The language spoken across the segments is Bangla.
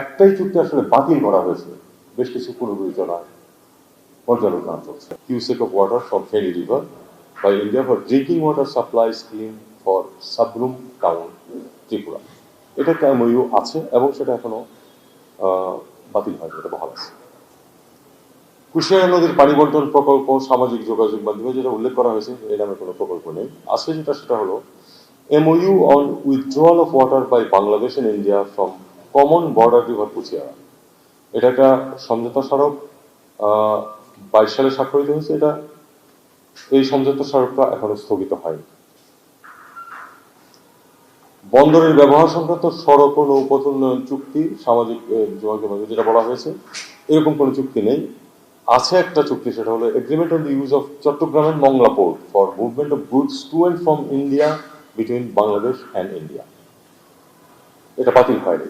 একটাই চুক্তি আসলে বাতিল করা হয়েছে। বেশ কিছু পুনর্বিবেচনা পর্যালোচনা চলছে। Cusec of water from Feni river by India for drinking water supply scheme for Sabroom town Tripura এটা একটা এমওইউ আছে এবং সেটা এখনও বাতিল হয়নি, এটা বহাল আছে। কুশিয়ারা নদীর পানি বন্টন প্রকল্প, সামাজিক যোগাযোগ মাধ্যমে যেটা উল্লেখ করা হয়েছে এই নামে কোনো প্রকল্প নেই। আছে যেটা, সেটা হলো MOU on withdrawal of water by Bangladesh and India from common border river Kushiyara এটা একটা সমঝোতা স্মারক বাইশ সালে স্বাক্ষরিত হয়েছে এটা। এই সমঝোতা স্মারকটা এখনও স্থগিত হয়নি। বন্দরের ব্যবহার সংক্রান্ত সড়ক ও নৌপথ উন্নয়ন চুক্তি, সামাজিক যোগাযোগ যেটা বলা হয়েছে, এরকম কোনো চুক্তি নেই। আছে একটা চুক্তি, সেটা হলো agreement on the use of Chittagong and Mongla port for movement of goods to and from India between Bangladesh and India এটা বাতিল হয়নি।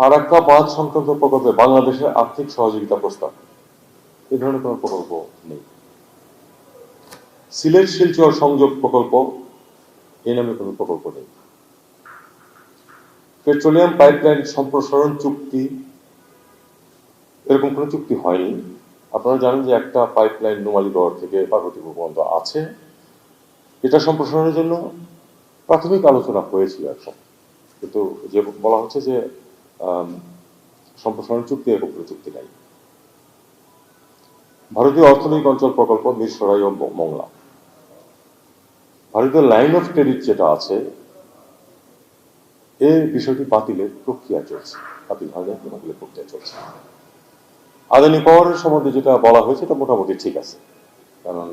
ফারাক্কা বাঁধ সংক্রান্ত প্রকল্পে বাংলাদেশের আর্থিক সহযোগিতা প্রস্তাব। এই ধরনের কোনো প্রকল্প নেই। সিলেট শিলচর সংযোগ প্রকল্প এই নামে কোনো প্রকল্প নেই। পেট্রোলিয়াম পাইপলাইন সম্প্রসারণ চুক্তি, এরকম কোনো চুক্তি হয়নি। আপনারা জানেন যে একটা পাইপলাইন নোমালীগড় থেকে পার্বতীপুর পর্যন্ত আছে। এটা সম্প্রসারণের জন্য প্রাথমিক আলোচনা হয়েছিল এখন। কিন্তু যে বলা হচ্ছে যে সম্প্রসারণ চুক্তি এরকম কোনো চুক্তি নাই। ভারতীয় অর্থনৈতিক অঞ্চল প্রকল্প মিরসরাই ও মংলা। ভারতীয় লাইন অফ ক্রেডিট যেটা আছে এই বিষয়টি বাতিলের প্রক্রিয়া চলছে। বাতিল হয় বাতিলের প্রক্রিয়া চলছে। আদানি পাওয়ারের সম্বন্ধে যেটা বলা হয়েছে, এটা মোটামুটি ঠিক আছে। কারণ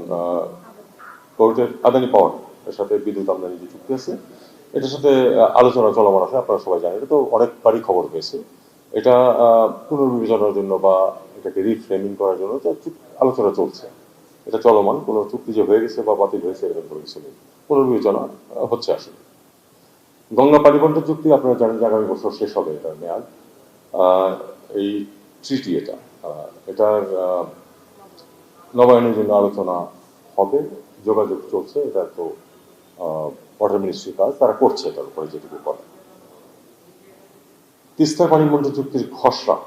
আদানি পাওয়ার, এর সাথে বিদ্যুৎ আমদানি যে চুক্তি আছে এটার সাথে আলোচনা চলমান আছে, আপনারা সবাই জানেন। এটা তো অনেকবারই খবর পেয়েছে। এটা পুনর্বিবেচনার জন্য বা এটাকে রিফ্রেমিং করার জন্য আলোচনা চলছে। এটা চলমান, কোনো চুক্তি যে হয়ে গেছে বা বাতিল হয়েছে এরকম কোনো কিছু নেই। পুনর্বিবেচনা হচ্ছে আসলে। গঙ্গা পানি চুক্তি, আপনারা জানেন যে আগামী বছর শেষ হবে এটার মেয়াদ। এই ট্রিটি এটা এটার নবায়নের জন্য আলোচনা হবে, যোগাযোগ চলছে, এটা তো ওয়াটার মিনিস্ট্রির কাজ তারা করছে এটার উপরে যেটুকু করে তিস্তা পানি বন্টন চুক্তির খসড়া।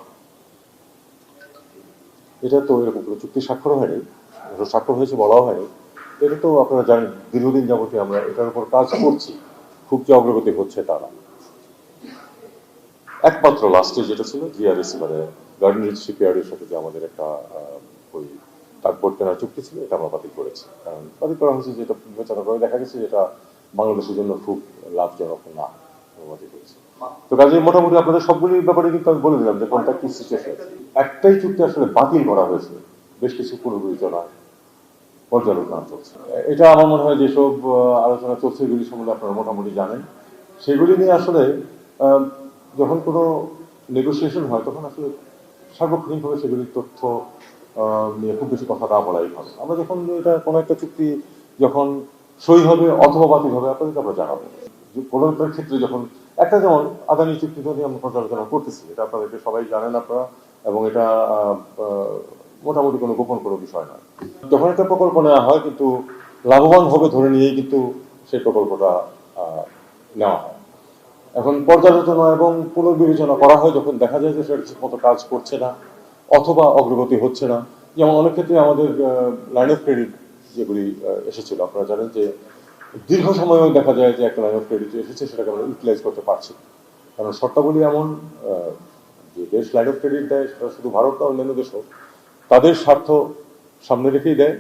এটা তো এরকম কোনো চুক্তি স্বাক্ষর হয়নি স্বাক্ষর হয়েছে বলাও হয়নি। এটা তো আপনারা জানেন, দীর্ঘদিন যাবতীয় আমরা এটার উপর কাজ করছি, খুব যে অগ্রগতি হচ্ছে তারা একমাত্র লাস্টে যেটা ছিল, জিআরএস মানে গার্ডেন শিপইয়ার্ডের সাথে যে আমাদের একটা ওই টাকবোর্ড কেনার চুক্তি ছিল, এটা আমরা বাতিল করেছি। কারণ বাতিল করা হয়েছে যেটা বিবেচনা করে দেখা গেছে যেটা বাংলাদেশের জন্য খুব লাভজনক না তো কাজে মোটামুটি আপনাদের সবগুলির ব্যাপারে কিন্তু আমি বলে দিলাম যে কোনটা কি সিচুয়েশন একটাই চুক্তি আসলে বাতিল করা হয়েছে। বেশ কিছু পুনর্বিবেচনা পর্যালোচনা চলছে। এটা আমার মনে হয় যেসব আলোচনা চলছে এগুলি সম্বন্ধে আপনারা মোটামুটি জানেন। সেগুলি নিয়ে আসলে যখন কোনো নেগোসিয়েশন হয়, তখন আসলে সার্বক্ষণিকভাবে সেগুলির তথ্য নিয়ে খুব বেশি কথা না বলাই ভালো। আমরা যখন এটা কোনো একটা চুক্তি যখন সই হবে অথবা বাতিল হবে, আপনাদেরকে আমরা জানাব। কোনো ক্ষেত্রে যখন একটা যেমন আদানি চুক্তি নিয়ে আমরা পর্যালোচনা করতেছি, এটা আপনাদেরকে সবাই জানেন আপনারা, এবং এটা মোটামুটি কোনো গোপন কোনো বিষয় নয়। যখন একটা প্রকল্প নেওয়া হয় কিন্তু লাভবান হবে ধরে নিয়েই কিন্তু সেই প্রকল্পটা নেওয়া হয়। এখন পর্যালোচনা এবং পুনর্বিবেচনা করা হয় যখন দেখা যায় যে সেটা ঠিকমতো কাজ করছে না, অথবা অগ্রগতি হচ্ছে না। যেমন অনেক ক্ষেত্রে আমাদের লাইন অফ ক্রেডিট যেগুলি এসেছিল। আপনারা জানেন যে দীর্ঘ সময়ও দেখা যায় যে একটা লাইন অফ ক্রেডিট এসেছে, সেটাকে আমরা ইউটিলাইজ করতে পারছি কারণ শর্তাবলী এমন যে দেশ লাইন অফ ক্রেডিট দেয়, সেটা শুধু ভারত না, অন্যান্য দেশও। তাদের স্বার্থ সামনে রেখেই দেয়।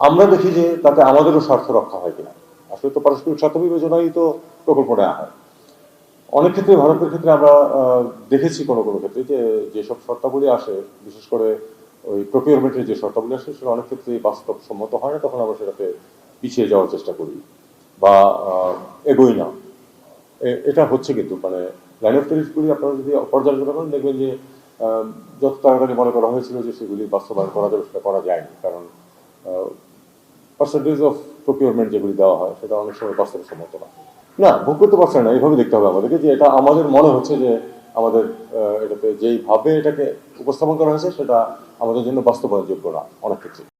আমরা দেখি যে তাতে আমাদেরও স্বার্থ রক্ষা হয় কিনা। আসলে তো পারস্পরিক স্বার্থ বিবেচনাই তো প্রকল্প নেওয়া হয়। অনেক ক্ষেত্রে, ভারতের ক্ষেত্রে আমরা দেখেছি কোনো কোনো ক্ষেত্রে যে, যেসব শর্তাবলী আসে, বিশেষ করে ওই প্রকিউরমেন্টের যে শর্তাবলী আসে সেটা অনেক ক্ষেত্রে বাস্তবসম্মত হয় না, তখন আমরা সেটাতে পিছিয়ে যাওয়ার চেষ্টা করি। বা এগোই না। এটা হচ্ছে কিন্তু মানে লাইন অফ ক্রেডিটগুলি আপনারা যদি পর্যালোচনা করেন, দেখবেন যে যত তাড়াতাড়ি মনে করা হয়েছিল যে সেগুলি বাস্তবায়ন করা যাবে, সেটা করা যায়নি। কারণ পার্সেন্টেজ অফ প্রকিউরমেন্ট যেগুলি দেওয়া হয়, সেটা অনেক সময় বাস্তবসম্মত না। না ভোগ করতে পারছে না, এইভাবে দেখতে হবে আমাদেরকে যে এটা আমাদের মনে হচ্ছে যে আমাদের এটাতে যেইভাবে এটাকে উপস্থাপন করা হয়েছে সেটা আমাদের জন্য বাস্তবায়নযোগ্য না অনেক ক্ষেত্রে।